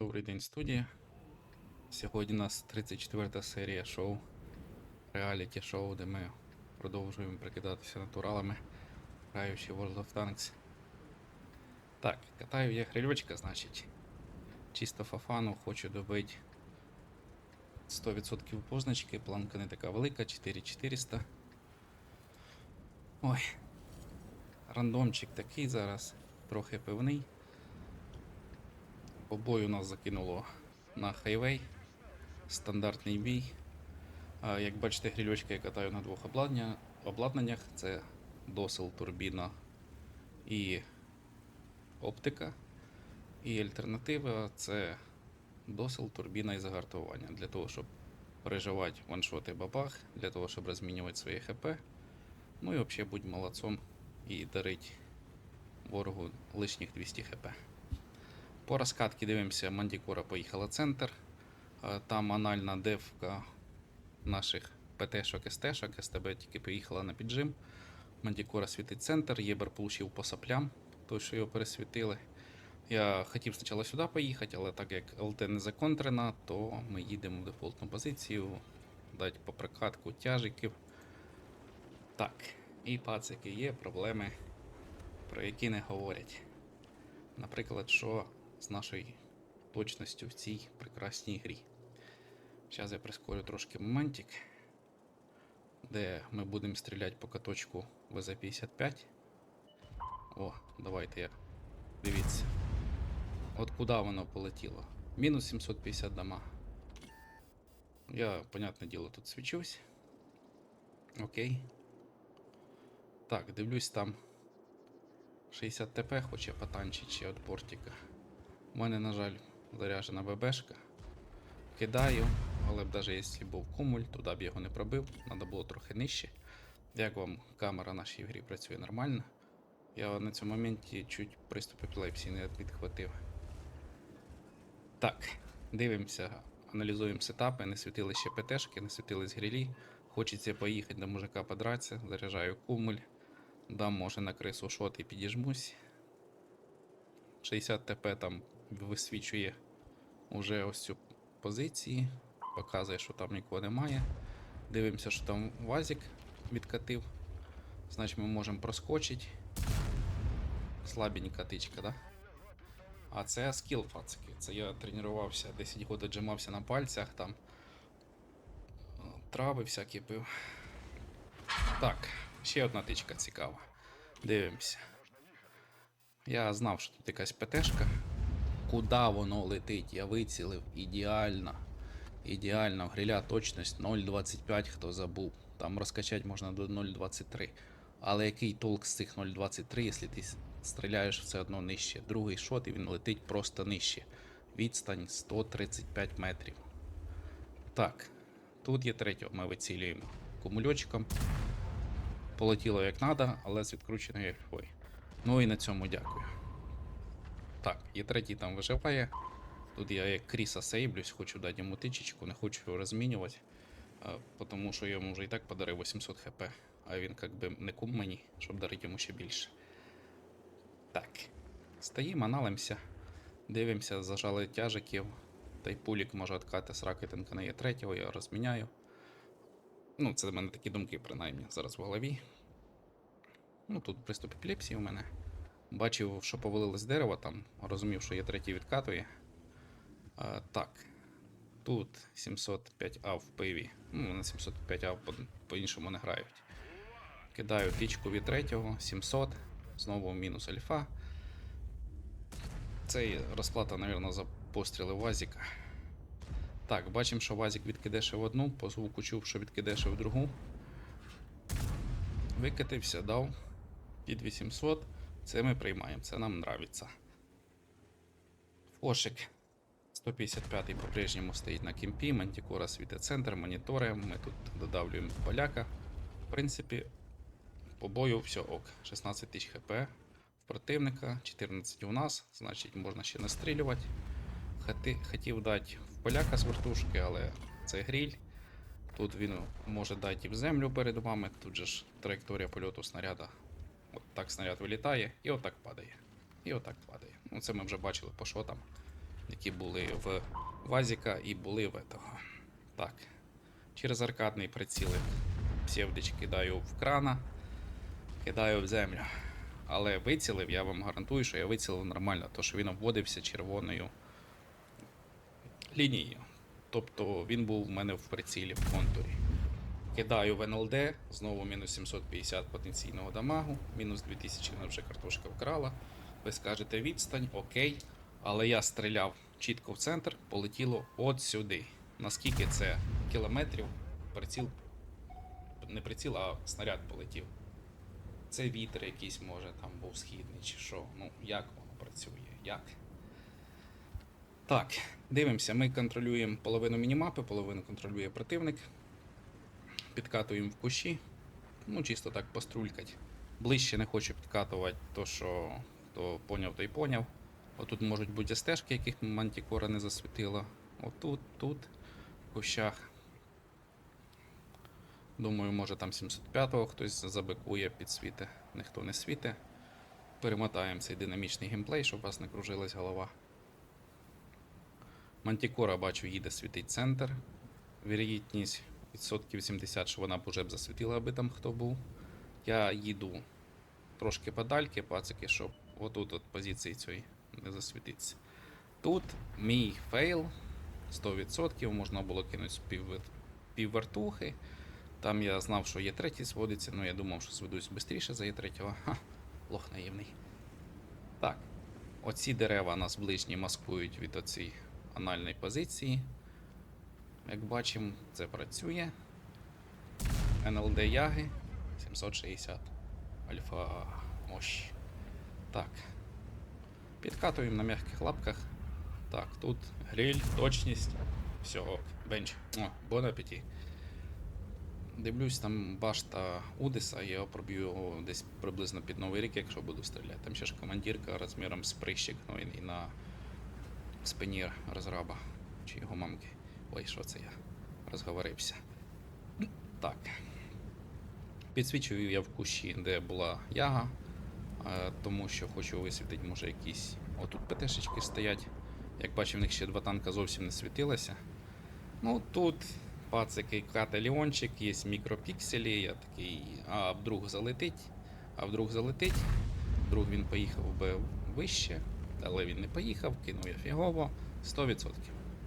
Добрий день, студія. Сьогодні у нас 34 серія шоу. Реаліті шоу, де ми продовжуємо прикидатися натуралами, граючи World of Tanks. Так, катаю я хрильочка, значить. Чисто фафану хочу добити 100% позначки, планка не така велика, 4400. Ой. Рандомчик такий зараз, трохи пивний. По бою нас закинуло на хайвей. Стандартний бій. Як бачите, грільочки я катаю на двох обладнаннях. Це досил, турбіна і оптика. І альтернатива це досил, турбіна і загартування. Для того, щоб переживати ваншоти бабах, для того, щоб розмінювати своє ХП. Ну і взагалі будь молодцом і дарить ворогу лишніх 200 хп. По розкатці дивимося, Мандікора поїхала центр. Е, Там анальна девка наших ПТ-шок, СТ-шок, СТБ тільки поїхала на піджим. Мандікора світить центр, Єбер получив по саплям, той, що його пересвітили. Я хотів спочатку сюди поїхати, але так як ЛТ не законтрена, то ми їдемо в дефолтну позицію, дати по прокатку тяжиків. Так, і пацики є проблеми, про які не говорять. Наприклад, що з нашою точністю в цій прекрасній грі. Зараз я прискорю трошки моментик, де ми будемо стріляти по каточку ВЗ-55. О, давайте я. Дивіться. От куди воно полетіло? Мінус 750 дома. Я, понятне діло, тут свічусь. Окей. Так, дивлюсь там 60 ТП хоче потанчить ще від портика. У мене, на жаль, заряжена ББшка. Кидаю, але б навіть якщо був кумуль, туди б його не пробив, треба було трохи нижче. Як вам камера нашій грі працює нормально. Я на цьому моменті чуть приступ епілепсії не відхватив. Так, дивимося, аналізуємо сетапи, не світили ще ПТшки, не світились грілі. Хочеться поїхати до мужика подратися, заряджаю кумуль. Дам, може, на крису шот і підіжмусь. 60 ТП там висвічує уже ось цю позиції. Показує, що там нікого немає. Дивимося, що там вазик відкатив. Значить, ми можемо проскочити. Слабенька тичка, да? А це скіл, пацики. Це я тренувався 10 років джимався на пальцях там. Трави всякі пив. Так, ще одна тичка цікава. Дивимося. Я знав, що тут якась ПТшка. Куда воно летить? Я вицілив ідеально. Ідеально. Гриля точність 0.25, хто забув. Там розкачати можна до 0.23. Але який толк з цих 0.23, якщо ти стріляєш все одно нижче. Другий шот і він летить просто нижче. Відстань 135 метрів. Так, тут є третього, ми вицілюємо кумульочком. Полетіло як треба, але з відкрученою ельфою. Ну і на цьому дякую. Так, і третій там виживає. Тут я як Кріса сейблюсь, хочу дати йому тичечку, не хочу його розмінювати. Тому що я йому вже і так подарив 800 хп, а він як би не кум мені, щоб дарити йому ще більше. Так. Стоїмо, аналимося, дивимося, зажали тяжиків. Та й пулік може откати з ракетинка на Є3, я розміняю. Ну, це в мене такі думки, принаймні, зараз в голові. Ну, тут приступ епілепсії у мене. Бачив, що повалилось дерево там, розумів, що є третій відкатує. А, так. Тут 705 А в пиві. Ну, на 705 А по- по-іншому не грають. Кидаю тичку від третього, 700. Знову мінус альфа. Це розплата, мабуть, за постріли Вазіка. Так, бачимо, що Вазік відкидеше в одну, по звуку чув, що відкидеше в другу. Викатився, дав під 800. Це ми приймаємо, це нам нравиться. Фошик 155-й по-прежньому стоїть на кемпі, Мантикора світить центр, монітори. Ми тут додавлюємо поляка. В принципі, по бою все ок. 16 тисяч хп в противника, 14 у нас, значить можна ще настрілювати. Хоти- Хотів дати в поляка з вертушки, але це гріль. Тут він може дати і в землю перед вами. Тут же ж траєкторія польоту снаряда. От так снаряд вилітає і отак падає. І отак падає. Ну це ми вже бачили по шотам. які були в Вазіка і були в этого. Так. Через аркадний прицілик псевдич кидаю в крана, кидаю в землю. Але вицілив, я вам гарантую, що я вицілив нормально, то що він обводився червоною лінією. Тобто він був в мене в прицілі в контурі. Кидаю в НЛД, знову мінус 750 потенційного дамагу, мінус 2000 вона вже картошка вкрала. Ви скажете відстань, окей. Але я стріляв чітко в центр, полетіло от сюди. Наскільки це кілометрів, приціл, не приціл, а снаряд полетів. Це вітер якийсь може там був східний чи що. Ну, як воно працює? Як? Так, дивимося, ми контролюємо половину мінімапи, половину контролює противник. Підкатуємо в кущі. Ну, чисто так пострулькать. Ближче не хочу підкатувати, то що хто поняв, той поняв. Отут можуть бути стежки, яких мантікора не засвітила. Отут, тут, в кущах. Думаю, може там 705-го хтось забикує, підсвіте, ніхто не світе. Перемотаємо цей динамічний геймплей, щоб у вас не кружилась голова. Мантікора, бачу, їде світить центр. Вірогідність відсотків 70, що вона б уже б засвітила, аби там хто був. Я їду трошки подальки, пацики, щоб отут от позиції цієї не засвітиться. Тут мій фейл 100%, можна було кинути з пів, піввертухи. Там я знав, що є третій зводиться, але я думав, що зведусь швидше за є третього. Ха, лох наївний. Так, оці дерева нас ближні маскують від оцієї анальної позиції. Як бачимо, це працює. НЛД Яги 760. Альфа мощь. Так. Підкатуємо на м'яких лапках. Так, тут гриль, точність. Все. Бенч. О, бон апеті. Дивлюсь, там башта Удиса, я проб'ю десь приблизно під Новий рік, якщо буду стріляти. Там ще ж командирка розміром з прищик гнойний на спині розраба чи його мамки. Ой, що це я? Розговорився. Так. Підсвічую я в кущі, де була яга, е, тому що хочу висвітити, може, якісь. Отут ПТшечки стоять. Як бачив, в них ще два танка зовсім не світилося. Ну тут пацики ката Леончик, є мікропікселі. Я такий, а вдруг залетить, а вдруг залетить. Вдруг він поїхав би вище, але він не поїхав, кинув я фігово. 100%.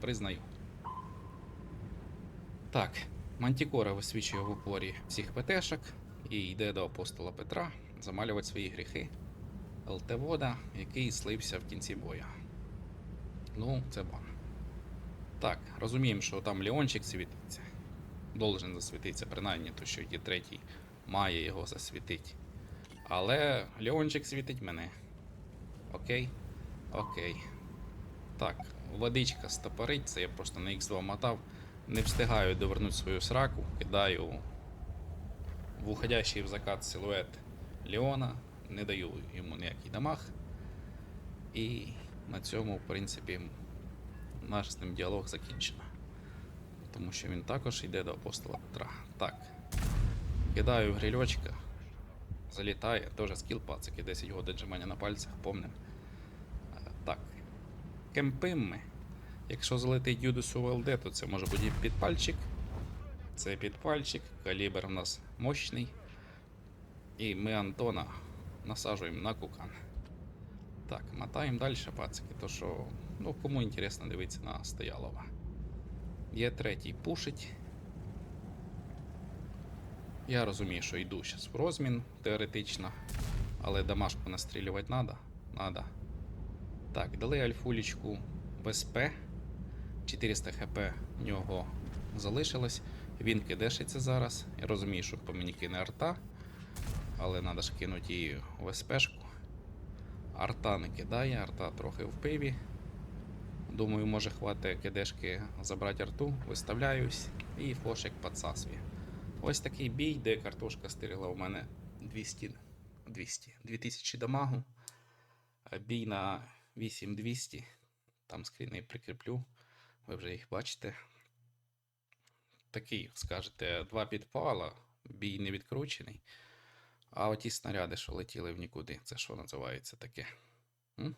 Признаю. Так, Мантікора висвічує в упорі всіх ПТшок і йде до апостола Петра замалювати свої гріхи. ЛТ-вода, який слився в кінці боя. Ну, це бан. Так, розуміємо, що там Леончик світиться. Должен засвітитися, принаймні, то що є третій має його засвітити. Але Леончик світить мене. Окей? Окей. Так, водичка стопорить, це я просто на X2 мотав. Не встигаю довернути свою сраку, кидаю в уходящий в закат силует Леона, не даю йому ніякий дамаг. І на цьому, в принципі, наш з ним діалог закінчено. Тому що він також йде до апостола Петра. Так. Кидаю грильочка. Залітає, теж скіл пацики, 10 годин джимання на пальцях, помним. Е, Так. Кемпим ми. Якщо залетить Юдусу в ЛД, то це може бути підпальчик. Це підпальчик, калібр у нас мощний. І ми Антона насаджуємо на кукан. Так, мотаємо далі, пацики, то що, ну, кому інтересно дивитися на Стоялова. Є третій пушить. Я розумію, що йду зараз в розмін теоретично, але дамашку настрілювати треба. Надо. Так, дали альфулічку в. 400 хп в нього залишилось. Він кидешиться зараз. Я розумію, що по мені кине арта, але треба ж кинути її в СПшку. Арта не кидає, арта трохи в пиві. Думаю, може хватить кидешки забрати арту, виставляюсь і фошик підсасує. Ось такий бій, де картошка стріла у мене 200, 200, 2000 дамагу. Бій на 8200. Там скріни прикріплю. Ви вже їх бачите. Такий, скажете, два підпала, бій не відкручений. А оті снаряди, що летіли в нікуди, це що називається таке? М?